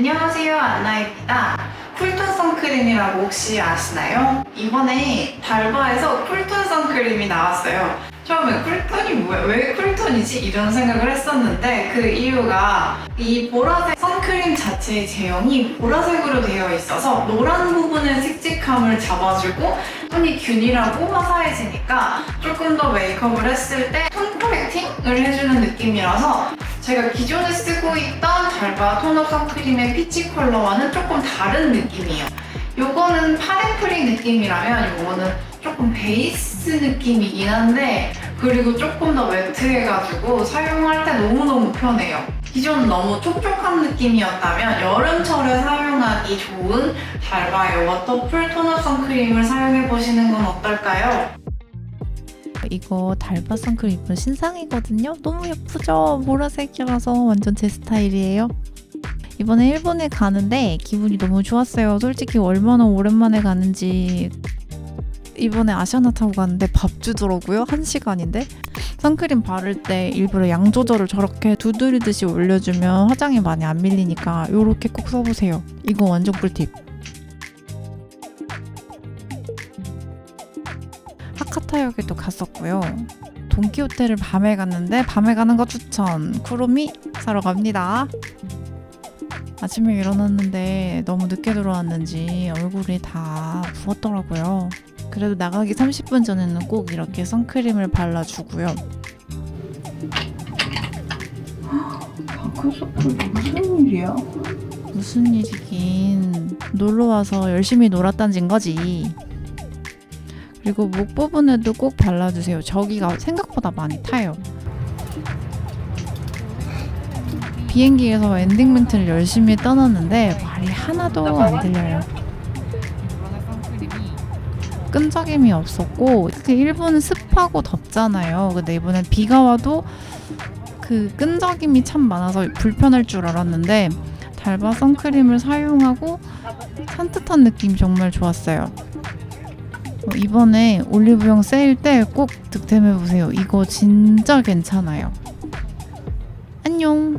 안녕하세요 안나입니다 쿨톤 선크림이라고 혹시 아시나요? 이번에 달바에서 쿨톤 선크림이 나왔어요 처음에 쿨톤이 뭐야? 왜 쿨톤이지? 이런 생각을 했었는데 그 이유가 이 보라색 선크림 자체의 제형이 보라색으로 되어 있어서 노란 부분의 칙칙함을 잡아주고 톤이 균일하고 화사해지니까 조금 더 메이크업을 했을 때 톤 코렉팅을 해주는 느낌이라서 제가 기존에 쓰고 있던 달바 톤업 선크림의 피치 컬러와는 조금 다른 느낌이에요. 요거는 파데프리 느낌이라면 요거는 조금 베이스 느낌이긴 한데 그리고 조금 더 매트해가지고 사용할 때 너무너무 편해요. 기존 너무 촉촉한 느낌이었다면 여름철에 사용하기 좋은 달바의 워터풀 톤업 선크림을 사용해보시는 건 어떨까요? 이거 달바 선크림 이쁜 신상이거든요. 너무 예쁘죠? 보라색이라서 완전 제 스타일이에요. 이번에 일본에 가는데 기분이 너무 좋았어요. 솔직히 얼마나 오랜만에 가는지 이번에 아시아나 타고 갔는데 밥 주더라고요. 한 시간인데 선크림 바를 때 일부러 양 조절을 저렇게 두드리듯이 올려주면 화장이 많이 안 밀리니까 이렇게 꼭 써보세요. 이거 완전 꿀팁. 하카타역에도 갔었고요. 돈키호테를 밤에 갔는데 밤에 가는 거 추천. 쿠로미 사러 갑니다. 아침에 일어났는데 너무 늦게 들어왔는지 얼굴이 다 부었더라고요. 그래도 나가기 30분 전에는 꼭 이렇게 선크림을 발라주고요. 무슨 일이야? 무슨 일이긴 놀러 와서 열심히 놀았다는 거지. 그리고 목 부분에도 꼭 발라주세요. 저기가 생각보다 많이 타요. 비행기에서 엔딩 멘트를 열심히 떠났는데 말이 하나도 안 들려요. 끈적임이 없었고 특히 일본은 습하고 덥잖아요. 근데 이번엔 비가 와도 그 끈적임이 참 많아서 불편할 줄 알았는데 달바 선크림을 사용하고 산뜻한 느낌이 정말 좋았어요. 어, 이번에 올리브영 세일 때 꼭 득템해 보세요. 이거 진짜 괜찮아요. 안녕.